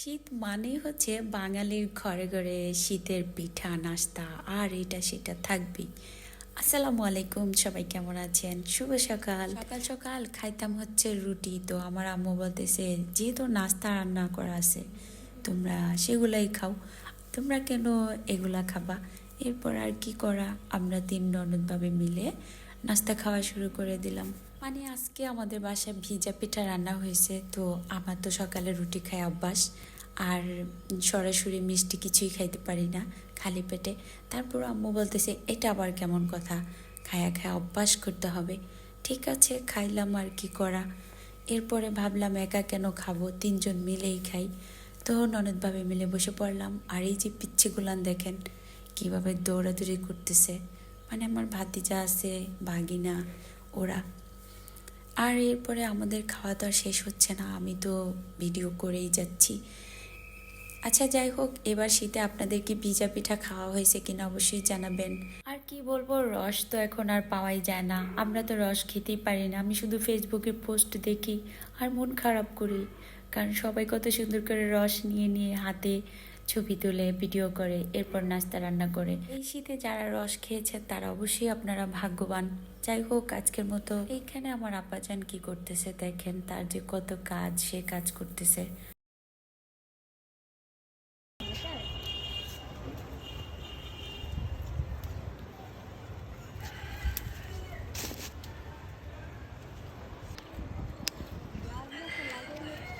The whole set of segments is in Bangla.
শীত মানে হচ্ছে বাঙালির ঘরে ঘরে শীতের পিঠা নাস্তা আর এটা সেটা থাকবেই। আসসালামু আলাইকুম সবাই কেমন আছেন? শুভ সকাল। সকাল সকাল। খাইতাম হচ্ছে রুটি তো আমার আম্মু বলতেছে যেহেতু নাস্তা রান্না করা আছে তোমরা সেগুলাই খাও। তোমরা কেন এগুলা খাবা? এরপর আর কি করা? আমরা তিন ননদভাবে মিলে নাস্তা খাওয়া শুরু করে দিলাম। মানে আজকে আমাদের বাসায় ভিজা পিঠা রান্না হয়েছে, তো আমার তো সকালে রুটি খাই অভ্যাস, আর সরাসরি মিষ্টি কিছুই খাইতে পারি না খালি পেটে। তারপর আম্মু বলতেছে, এটা আবার কেমন কথা? খায়া খায়া অভ্যাস করতে হবে। ঠিক আছে, খাইলাম আর কি করা? এরপরে ভাবলাম, একা কেন খাব? তিনজন মিলেই খাই। তো ননদভাবে মিলে বসে পড়লাম। আর এই যে পিচ্ছিগুলান দেখেন, কীভাবে দৌড়াদৌড়ি করতেছে। মানে আমার ভাতিজা আছে, ভাগিনা, ওরা। আর এরপরে আমাদের খাওয়া দাওয়া শেষ হচ্ছে না, আমি তো ভিডিও করেই যাচ্ছি। আচ্ছা যাই হোক, এবার শীতে আপনাদের কি ভিজা পিঠা খাওয়া হয়েছে কিনা অবশ্যই জানাবেন। আর কি বলব, রস তো এখন আর পাওয়াই যায় না। আমরা তো রস খেতেই পারি না, আমি শুধু ফেসবুকে পোস্ট দেখি আর মন খারাপ করি। কারণ সবাই কত সুন্দর করে রস নিয়ে নিয়ে হাতে ছবি তুলে ভিডিও করে, এরপর নাস্তা রান্না করে। এই শীতে যারা রস খেয়েছে, তারা অবশ্যই আপনারা ভাগ্যবান। যাই হোক, আজকের মতো এইখানে আমার আব্বাজান কি করতেছে দেখেন, তার যে কত কাজ, সে কাজ করতেছে।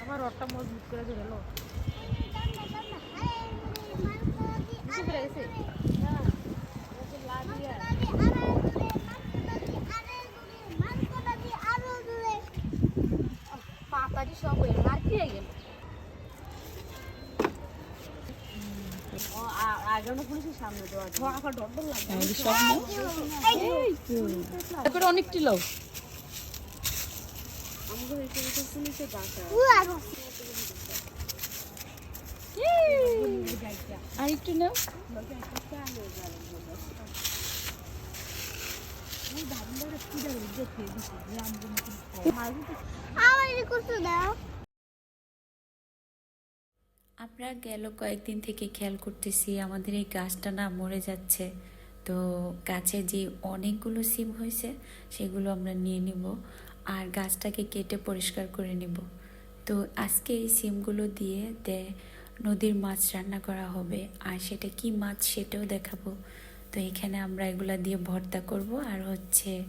আমার রডটা মজবুত করে ধরে লো গেছে? পাতাটি সব হয়ে মার খেয়ে গেল? অনেকটি লোক আমাদের পুলিশের বাসা আর আমরা গেল কয়েকদিন থেকে খেয়াল করতেছি, আমাদের এই গাছটা না মরে যাচ্ছে। তো গাছে যে অনেকগুলো সিম হয়েছে, সেগুলো আমরা নিয়ে নিব আর গাছটাকে কেটে পরিষ্কার করে নিব। তো আজকে এই সিমগুলো দিয়ে দে নদীর মাছ রান্না করা হবে। আর সেটা কি মাছ সেটাও দেখাবো। তো এখানে আমরা এগুলা দিয়ে ভর্তা করব আর হচ্ছে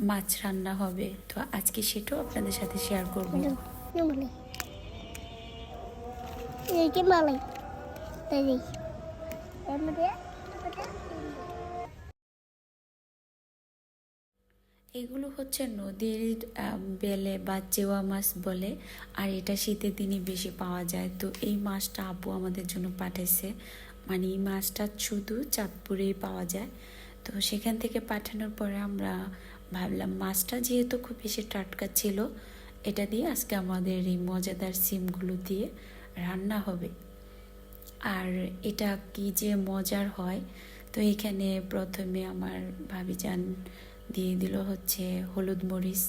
মাছ রান্না হবে। তো আজকে সেটাও আপনাদের সাথে শেয়ার করব। Ini এগুলো হচ্ছে নদীর বেলে বা চেওয়া মাছ বলে, আর এটা শীতের দিনে বেশি পাওয়া যায়। তো এই মাছটা আপু আমাদের জন্য পাঠাইছে। মানে এই মাছটা শুধু চাঁদপুরেই পাওয়া যায়। তো সেখান থেকে পাঠানোর পরে আমরা ভাবলাম, মাছটা যেহেতু খুব বেশি টাটকা ছিল, এটা দিয়ে আজকে আমাদের এই মজাদার সিমগুলো দিয়ে রান্না হবে। আর এটা কি যে মজার হয়, তো এখানে প্রথমে আমার ভাবিজান দিয়ে দিল হচ্ছে হলুদ মরিচ,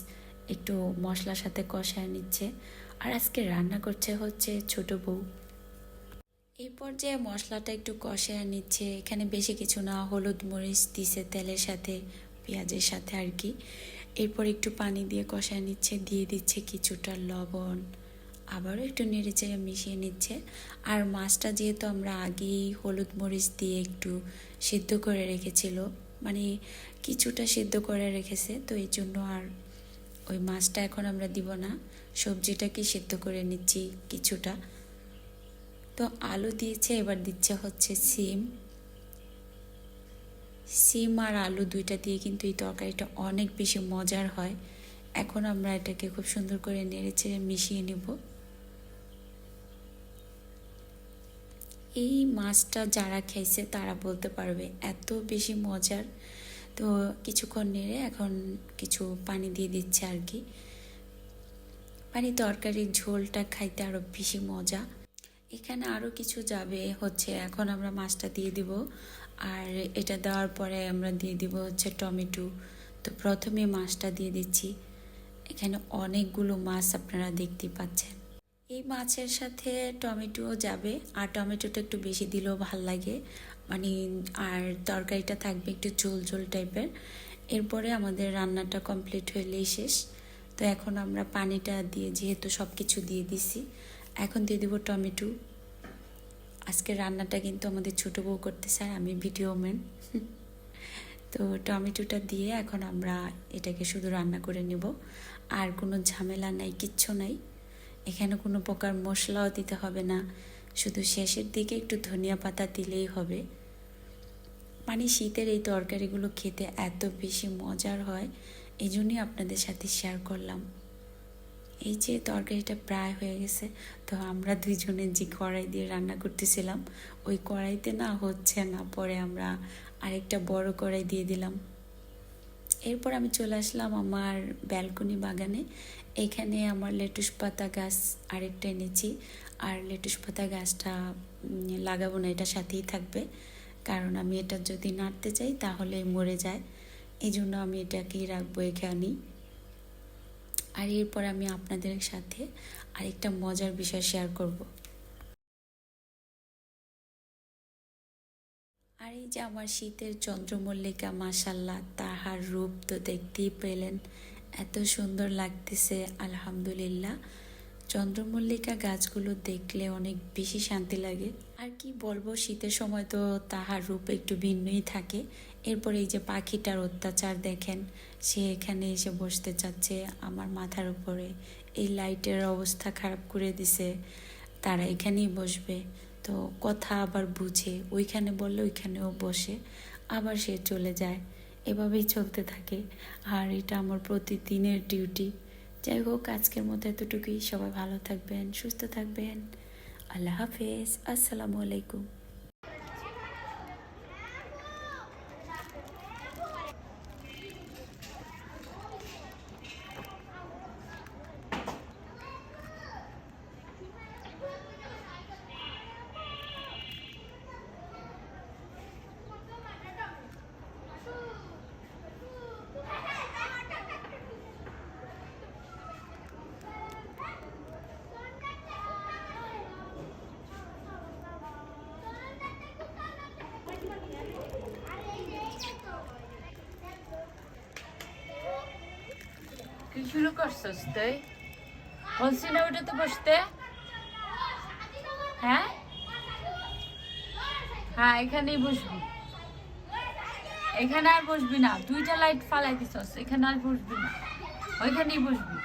একটু মশলার সাথে কষায় নিচ্ছে। আর আজকে রান্না করছে হচ্ছে ছোট বউ। এই পর্যায়ে মশলাটা একটু কষায় নিচ্ছে। এখানে বেশি কিছু না, হলুদ মরিচ দিছে তেলের সাথে, পেঁয়াজের সাথে আর কি। এরপর একটু পানি দিয়ে কষায় নিচ্ছে, দিয়ে দিচ্ছে কিছুটা লবণ। আবারও একটু নেড়ে চেড়ে মিশিয়ে নিচ্ছে। আর মাছটা যেহেতু আমরা আগেই হলুদ মরিচ দিয়ে একটু সিদ্ধ করে রেখেছিল মানে কিছুটা সিদ্ধ করে রেখেছে, তো এই জন্য আর ওই মাছটা এখন আমরা দিব না। সবজিটাকে সিদ্ধ করে নিচ্ছি কিছুটা। তো আলু দিয়েছে, এবার দিচ্ছে হচ্ছে সিম। সিম আর আলু দুইটা দিয়ে কিন্তু এই তরকারিটা অনেক বেশি মজার হয়। এখন আমরা এটাকে খুব সুন্দর করে নেড়ে চেড়ে মিশিয়ে নেব। এই মাছটা যারা খেয়েছে তারা বলতে পারবে, এত বেশি মজার। তো কিছুক্ষণ নেড়ে এখন কিছু পানি দিয়ে দিচ্ছে আর কি। মানে তরকারির ঝোলটা খাইতে আরও বেশি মজা। এখানে আরও কিছু যাবে, হচ্ছে এখন আমরা মাছটা দিয়ে দিব। আর এটা দেওয়ার পরে আমরা দিয়ে দিব হচ্ছে টমেটো। তো প্রথমে মাছটা দিয়ে দিচ্ছি। এখানে অনেকগুলো মাছ আপনারা দেখতে পাচ্ছেন। এই মাছের সাথে টমেটো যাবে, আর টমেটোটা একটু বেশি দিলেও ভালো লাগে। মানে আর তরকারিটা থাকবে একটু ঝোল ঝোল টাইপের। এরপরে আমাদের রান্নাটা কমপ্লিট হইলেই শেষ। তো এখন আমরা পানিটা দিয়ে, যেহেতু সব কিছু দিয়ে দিছি, এখন দিয়ে দিব টমেটো। আজকে রান্নাটা কিন্তু আমাদের ছোটো বউ করতে আর আমি ভিডিও ম্যান। তো টমেটোটা দিয়ে এখন আমরা এটাকে শুধু রান্না করে নেব। আর কোনো ঝামেলা নাই, কিচ্ছু নাই। এখানে কোনো প্রকার মশলাও দিতে হবে না। শুধু শেষের দিকে একটু ধনিয়া পাতা দিলেই হবে। মানে শীতের এই তরকারিগুলো খেতে এত বেশি মজার হয় এই জন্যই আপনাদের সাথে শেয়ার করলাম। এই যে তরকারিটা প্রায় হয়ে গেছে, তো আমরা দুইজনে যে কড়াই দিয়ে রান্না করতেছিলাম, ওই কড়াইতে না হচ্ছে না, পরে আমরা আরেকটা বড় কড়াই দিয়ে দিলাম। এরপর আমি চলে আসলাম আমার ব্যালকনি বাগানে। এখানে আমার লেটুস পাতা গাছ আরেকটা এনেছি। আর লেটুস পাতা গাছটা লাগাবো না, এটা সাথেই থাকবে। কারণ আমি এটা যদি নাড়তে চাই, তাহলে মরে যায়। এই জন্য আমি এটাকেই রাখব এখানেই। আর এরপর আমি আপনাদের সাথে আরেকটা মজার বিষয় শেয়ার করব। আর এই যে আমার শীতের চন্দ্রমল্লিকা মাসাল্লাহ তাহার রূপ তো দেখতেই পেলেন। এত সুন্দর লাগতেছে, আলহামদুলিল্লাহ। চন্দ্রমল্লিকা গাছগুলো দেখলে অনেক বেশি শান্তি লাগে। আর কি বলব, শীতের সময় তো তাহার রূপ একটু ভিন্নই থাকে। এরপরে এই যে পাখিটার অত্যাচার দেখেন, সে এখানে এসে বসতে চাচ্ছে, আমার মাথার উপরে। এই লাইটের অবস্থা খারাপ করে দিছে, তারা এখানেই বসবে। তো কথা আবার বুঝে, ওইখানে বললে ওইখানেও বসে, আবার সে চলে যায়। এভাবেই চলতে থাকে। আর এটা আমার প্রতিদিনের ডিউটি যাই হোক, আজকের মতো এতটুকুই। সবাই ভালো থাকবেন, সুস্থ থাকবেন। আল্লাহ হাফেজ। আসসালামু আলাইকুম। কি শুরু করছস তুই? বলছি তো বসতে। হ্যাঁ? হ্যাঁ এখানেই বসবি। এখানে আর বসবি না। দুইটা লাইট ফালাই দিছস, এখানে আর বসবি না। ওইখানেই বসবি।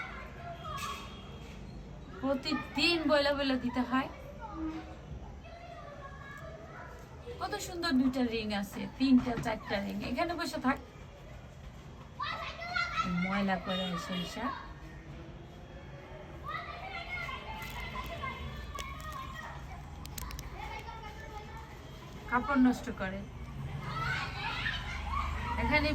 প্রতিদিন বইলা বইলা দিতে হয়। কত সুন্দর দুইটা রিং আছে, তিনটা, চারটা রিং। এখানে বসে থাক। ময়লা করে সরিষা কাপড় নষ্ট করে। এখানে